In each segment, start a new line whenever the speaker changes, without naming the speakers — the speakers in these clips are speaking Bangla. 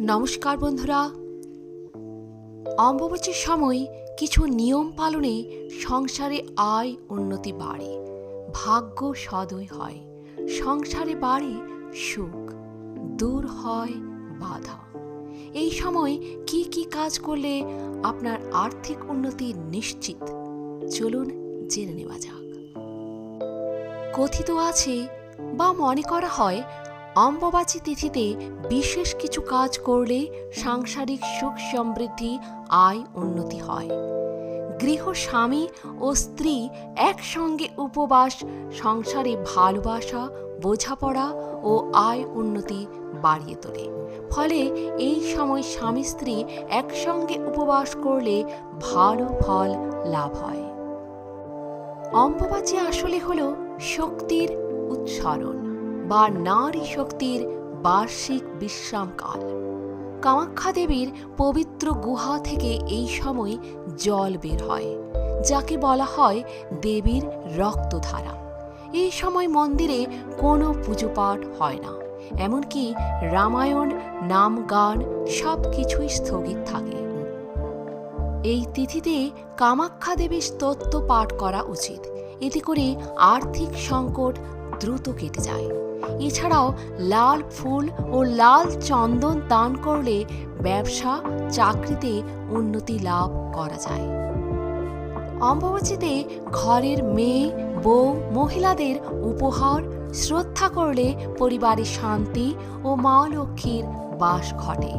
নমস্কার বন্ধুরা। অম্বুবাচীর সময় কিছু নিয়ম পালনে সংসারে আয় উন্নতি বাড়ে, ভাগ্য সদয় হয়, সংসারে বাড়ে সুখ, দূর হয় বাধা। এই সময় কি কি কাজ করলে আপনার আর্থিক উন্নতি নিশ্চিত? চলুন জেনে নেওয়া যাক। কথিত আছে বা মনে করা হয় অম্বুবাচী তিথিতে বিশেষ কিছু কাজ করলে সাংসারিক সুখ সমৃদ্ধি, আয় উন্নতি হয়। গৃহ স্বামী ও স্ত্রী একসঙ্গে উপবাস, সংসারে ভালোবাসা, বোঝাপড়া ও আয় উন্নতি বাড়িয়ে তোলে। ফলে এই সময় স্বামী স্ত্রী একসঙ্গে উপবাস করলে ভালো ফল লাভ হয়। অম্বুবাচী আসলে হল শক্তির উচ্চারণ। বা নারী শক্তির বার্ষিক বিশ্রামকাল। কামাখ্যা দেবীর পবিত্র গুহা থেকে এই সময় জল বের হয়, যাকে বলা হয় দেবীর রক্তধারা। এই সময় মন্দিরে কোনো পুজো পাঠ হয় না, এমনকি রামায়ণ নাম গান সব কিছুই স্থগিত থাকে। এই তিথিতে কামাখ্যা দেবীর স্তোত্র পাঠ করা উচিত, এতে করে আর্থিক সংকট দ্রুত কেটে যায়। এছাড়াও লাল ফুল ও লাল চন্দন দান করলে ব্যবসা, চাকরিতে উন্নতি লাভ করা যায়। অম্বুবাচীতে ঘরের মেয়ে, বউ, মহিলাদের উপহার, শ্রদ্ধা করলে পরিবারে শান্তি ও মা লক্ষ্মীর বাস ঘটে।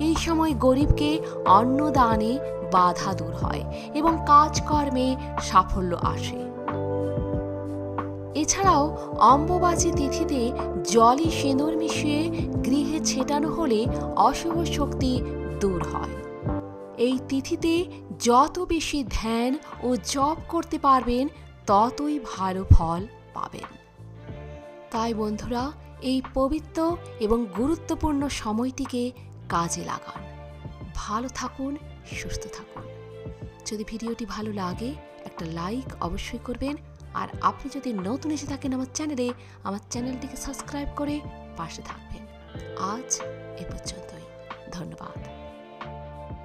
এই সময় গরিবকে অন্নদানে বাধা দূর হয় এবং কাজকর্মে সাফল্য আসে। এছাড়াও অম্বুবাচী তিথিতে জলে সিঁদুর মিশিয়ে গৃহে ছেটানো হলে অশুভ শক্তি দূর হয়। এই তিথিতে যত বেশি ধ্যান ও জপ করতে পারবেন, ততই ভালো ফল পাবেন। তাই বন্ধুরা, এই পবিত্র এবং গুরুত্বপূর্ণ সময়টিকে কাজে লাগান। ভালো থাকুন, সুস্থ থাকুন। যদি ভিডিওটি ভালো লাগে, একটা লাইক অবশ্যই করবেন আর আপনি যদি নতুন এসে থাকেন আমার চ্যানেলে, আমার চ্যানেলটিকে সাবস্ক্রাইব করে পাশে থাকবেন। আজ এ পর্যন্তই। ধন্যবাদ।